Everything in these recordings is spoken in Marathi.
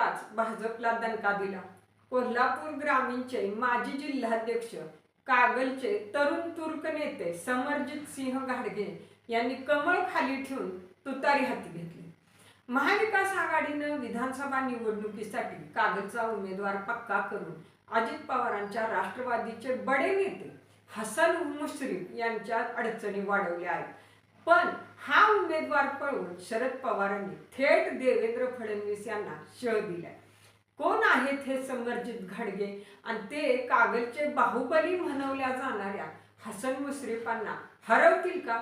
असताच भाजपला दणका दिला. कोल्हापूर ग्रामीणचे माजी जिल्हाध्यक्ष कागलचे तरुण तुर्क नेते समरजित सिंह घाडगे यांनी कमळ खाली ठेवून तुतारी हाती घेतली. महाविकास आघाडीनं विधानसभा निवडणुकीसाठी कागलचा उमेदवार पक्का करून अजित पवारांच्या राष्ट्रवादीचे बडे नेते हसन मुश्रीफ यांच्या अडचणी वाढवल्या आहेत. पण हा उमेदवार पळवून शरद पवारांनी थेट देवेंद्र फडणवीस यांना शह दिलाय. कोण आहेत हे समर्जित घाडगे? आणि ते कागलचे बाहुबली म्हणवल्या जाणाऱ्या हसन मुश्रीफांना हरवतील का?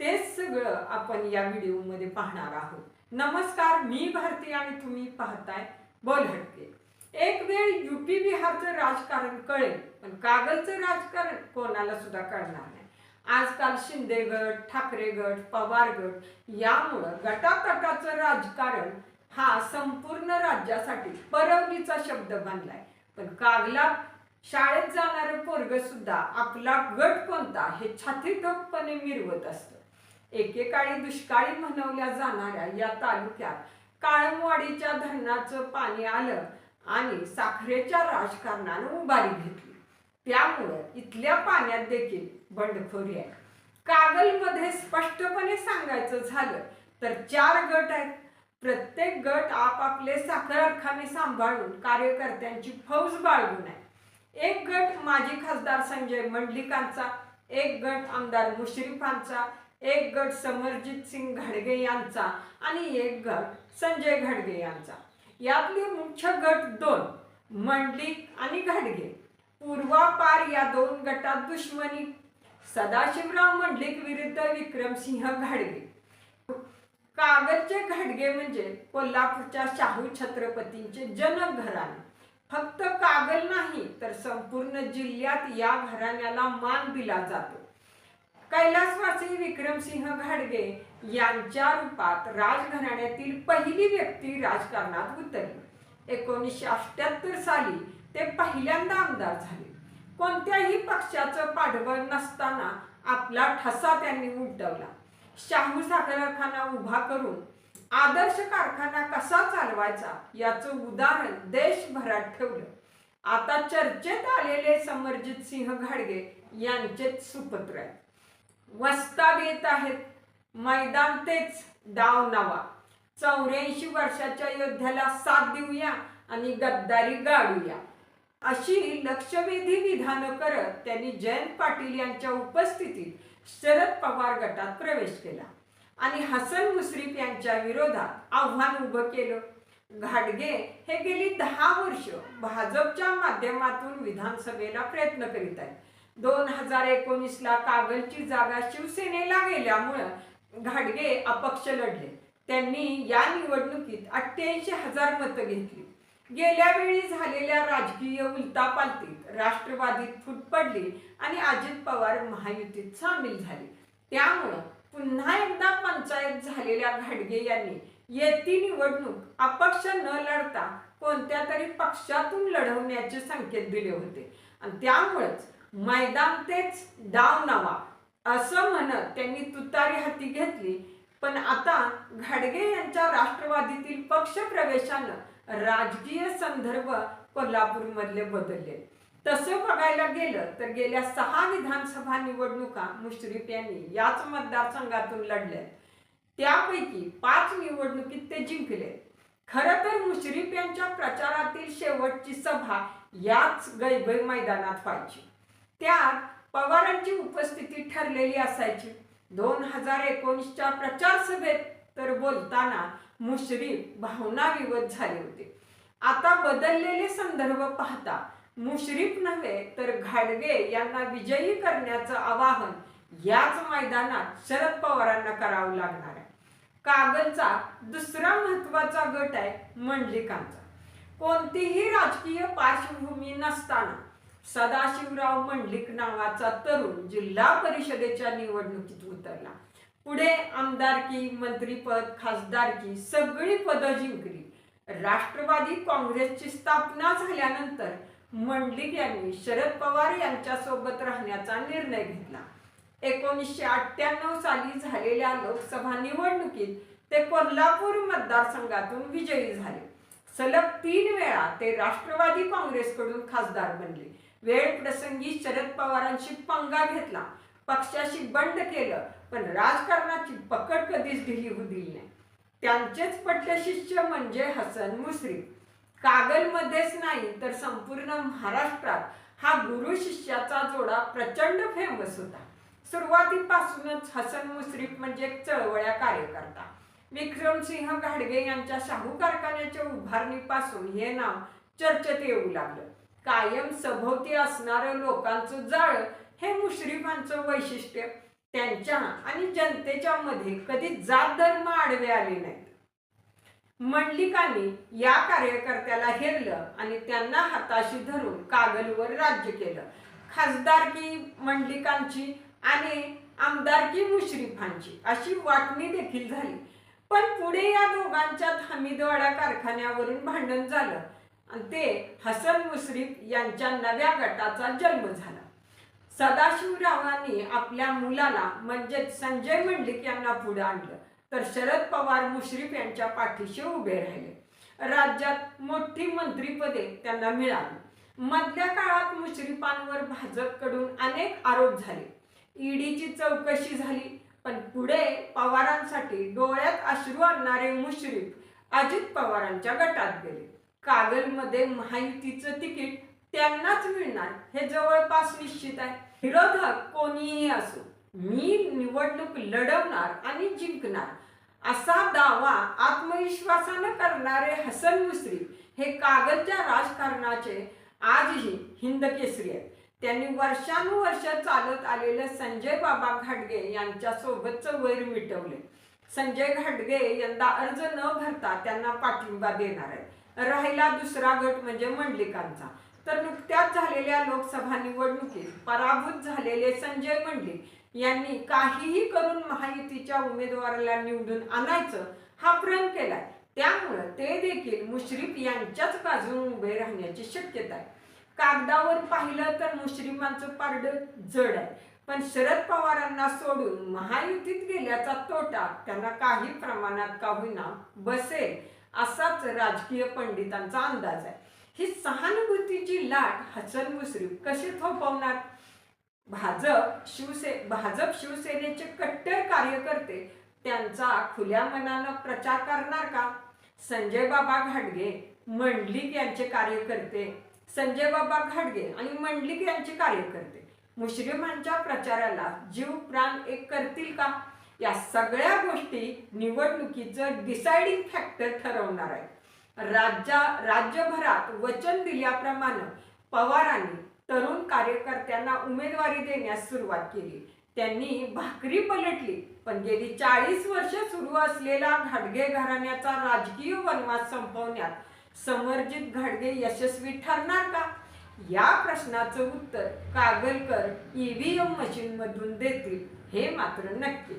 तेच सगळं आपण या व्हिडिओमध्ये पाहणार आहोत. नमस्कार मी भारती आणि तुम्ही पाहताय बोल हटके एक वेळ युपी बिहारचं राजकारण कळेल पण कागलचं राजकारण कोणाला सुद्धा कळणार नाही. आजकाल शिंदे गट ठाकरे गट पवार गट यामुळं गटातटाचं राजकारण हा संपूर्ण राज्यासाठी परवणीचा शब्द बनलाय. पण कागला शाळेत जाणारं पोरग सुद्धा आपला गट कोणता हे छातीठोकपणे मिरवत असत. एकेकाळी दुष्काळी म्हणवल्या जाणाऱ्या या तालुक्यात काळमवाडीच्या धरणाचं पाणी आलं आणि साखरेच्या राजकारणानं उभारी घेतली. त्यामुळं इथल्या पाण्यात देखील बंडखोरी आहे. कागलमध्ये स्पष्टपणे सांगायचं झालं तर चार गट आहेत. प्रत्येक गट आपापले साखर कारखाने सांभाळून कार्यकर्त्यांची फौज बाळगून आहे. एक गट माजी खासदार संजय मंडलिकांचा एक गट आमदार मुश्रीफांचा एक गट समरजित सिंग घाडगे यांचा आणि एक गट संजय घाडगे यांचा. यातले मुख्य गट दोन मंडलिक आणि घाडगे. पूर्वापार या दोन गटात दुश्मनी सदाशिवराव मंडलिक विरुद्ध विक्रमसिंह घाडगे. कागदचे घाडगे म्हणजे कोल्हापूरच्या शाहू छत्रपतींचे जनक घराणे फक्त कागल नाही तर संपूर्ण जिल्ह्यात या घराण्याला मान दिला जातो. कैलासवासी विक्रमसिंह घाडगे यांच्या रूपात राजघराण्यातील पहिली व्यक्ती राजकारणात उतरली. एकोणीसशे अठ्याहत्तर साली ते पहिल्यांदा आमदार झाले. कोणत्याही पक्षाचं पाठबळ नसताना आपला ठसा त्यांनी उलटवला. शाहू साखर कारखाना उभा करून आदर्श कारखाना कसा चालवायचा याचं उदाहरण देशभरात ठेवलं. आता चर्चेत आलेले समरजित सिंह घाडगे यांचेच सुपुत्र आहेत. वस्ता येत आहेत. मैदान तेच डाव नवा. चौऱ्याऐंशी वर्षाच्या योद्ध्याला साथ देऊया आणि गद्दारी गाडूया. अशी लक्षवेधी विधानं करत त्यांनी जयंत पाटील यांच्या उपस्थितीत शरद पवार गटात प्रवेश केला. आणि हसन मुश्रीफ यांच्या विरोधात आव्हान उभं केलं. घाडगे हे गेली दहा वर्ष भाजपच्या माध्यमातून विधानसभेला प्रयत्न करीत आहेत. दोन हजार एकोणीसला कागलची जागा शिवसेनेला गेल्यामुळं घाडगे अपक्ष लढले. त्यांनी या निवडणुकीत अठ्ठ्याऐंशी हजार मतं घेतली. गेल्या वेळी झालेल्या राजकीय उलतापालतीत राष्ट्रवादीत फूट पडली आणि अजित पवार महायुतीत सामील झाले. त्यामुळं पुन्हा एकदा पंचायत झालेल्या घाडगे यांनी येती निवडणूक अपक्ष न लढता कोणत्या तरी पक्षातून लढवण्याचे संकेत दिले होते. आणि त्यामुळेच मैदान तेच डाव नवा असं म्हणत त्यांनी तुतारी हाती घेतली. पण आता घाडगे यांच्या राष्ट्रवादीतील पक्ष प्रवेशानं राजकीय संदर्भ कोल्हापूरमधले बदलले. तसं बघायला गेलं तर गेल्या सहा विधानसभा निवडणुका मुश्रीफ यांनी याच मतदारसंघातून लढल्या. त्यापैकी पाच निवडणुकीत ते जिंकले. खरं तर मुश्रीफ यांच्या प्रचारातील शेवटची सभा याच गैभय मैदानात व्हायची. त्यात पवारांची उपस्थिती ठरलेली असायची. दोन हजार एकोणीसच्या प्रचार सभेत तर बोलताना मुश्रीफ भावनाविवत झाले होते. आता बदललेले संदर्भ पाहता मुश्रीफ नव्हे तर घाडगे यांना विजयी करण्याचं आवाहन याच मैदानात शरद पवारांना करावं लागणार आहे. कागलचा दुसरा महत्त्वाचा गट आहे मंडलिकांचा. कोणतीही राजकीय पार्श्वभूमी नसताना सदाशिवराव मंडलिक नावाचा तरुण जिल्हा परिषदेच्या निवडणुकीत उतरला. पुढे आमदारकी मंत्रीपद खासदारकी सगळी पदं जिंकली. राष्ट्रवादी काँग्रेसची स्थापना झाल्यानंतर मंडलिक यांनी शरद पवार यांच्या सोबत राहण्याचा निर्णय घेतला. एकोणीसशे अठ्ठ्याण्णव साली झालेल्या लोकसभा निवडणुकीत ते कोल्हापूर मतदारसंघातून विजयी झाले. सलग तीन वेळा ते राष्ट्रवादी काँग्रेसकडून खासदार बनले. वेळ प्रसंगी शरद पवारांशी पंगा घेतला. पक्षाशी बंड केलं पण राजकारणाची पकड कधीच ढिली होऊ दिली नाही. त्यांचेच पट्टशिष्य म्हणजे हसन मुश्रीफ. कागलमध्येच नाही तर संपूर्ण महाराष्ट्रात हा गुरु शिष्याचा जोडा प्रचंड फेमस होता. सुरुवातीपासूनच हसन मुश्रीफ म्हणजे एक चळवळ्या कार्यकर्ता. विक्रमसिंह घाडगे यांच्या शाहू कारखान्याच्या उभारणीपासून हे नाव चर्चेत येऊ लागलं. कायम सभोवती असणारं लोकांचं जाळं हे मुश्रीफांचं वैशिष्ट्य त्यांच्या आणि जनतेच्या मध्ये कधी जात धर्म आडवे आले नाहीत. मंडलिकांनी या कार्यकर्त्याला हेरलं आणि त्यांना हाताशी धरून कागलवर राज्य केलं. खासदारकी मंडलिकांची आणि आमदारकी मुश्रीफांची अशी वाटणी देखील झाली. पण पुढे या दोघांच्यात हमीदवाडा कारखान्यावरून भांडण झालं. आणि ते हसन मुश्रीफ यांच्या नव्या गटाचा जन्म झाला. सदाशिवरावांनी आपल्या मुलाला म्हणजेच संजय मंडलिक यांना पुढे आणलं. तर शरद पवार मुश्रीफ यांच्या पाठीशी उभे राहिले. राज्यात मोठी मंत्रीपदे त्यांना मिळाली. मधल्या काळात मुश्रीफांवर भाजपकडून अनेक आरोप झाले. ईडीची चौकशी झाली पण पुढे पवारांसाठी डोळ्यात अश्रू आणणारे मुश्रीफ अजित पवारांच्या गटात गेले. कागलमध्ये महायुतीचं तिकीट त्यांनाच मिळणार हे जवळपास निश्चित आहे. विरोधक कोणीही असो मी निवडणूक लढवणार आणि जिंकणार असा दावा आत्मविश्वासानं करणारे हसन मुश्रीफ हे कागदच्या राजकारणाचे आजही हिंद केसरी आहेत. त्यांनी वर्षानुवर्ष चालत आलेलं संजय बाबा घाटगे यांच्यासोबतचं वैर मिटवले संजय घाटगे यंदा अर्ज न भरता त्यांना पाठिंबा देणार आहे राहिला दुसरा गट म्हणजे मंडलिकांचा. तर नुकत्याच झालेल्या लोकसभा निवडणुकीत पराभूत झालेले संजय मंडलिक यांनी काहीही करून महायुतीच्या उमेदवाराला निवडून आणायचं हा प्रण केलाय. त्यामुळं ते देखील मुश्रीफ यांच्याच बाजून उभे राहण्याची शक्यता आहे. कागदावर पाहिलं तर मुश्रीफांचं पारड जड आहे. पण शरद पवारांना सोडून महायुतीत गेल्याचा तोटा त्यांना काही प्रमाणात का होईना बसेल असाच राजकीय पंडितांचा अंदाज आहे. ही सहानुभूतीची लाट हसन मुश्रीफ कशी थोपवणार? भाजप शिवसे भाजप शिवसेनेचे कट्टर कार्यकर्ते त्यांचा खुल्या मनानं प्रचार करणार का? संजय बाबा घाटगे मंडलिक यांचे कार्यकर्ते. संजय बाबा घाटगे आणि मंडलिक यांचे कार्यकर्ते. मुश्रीमांच्या प्रचाराला जीव प्राण एक करतील का? या सगळ्या गोष्टी निवडणुकीचं डिसाइडिंग फॅक्टर ठरवणार आहे राज्या राज्यभरात वचन दिल्याप्रमाणे पवारांनी तरुण कार्यकर्त्यांना उमेदवारी देण्यास सुरुवात केली. त्यांनी भाकरी पलटली पण गेली चाळीस वर्ष सुरू असलेला घाटगे घराण्याचा राजकीय वनवास संपवण्यात समर्जित घाटगे यशस्वी ठरणार का? या प्रश्नाचं उत्तर कागलकर ईव्हीएम मशीन मधून देतील हे मात्र नक्की.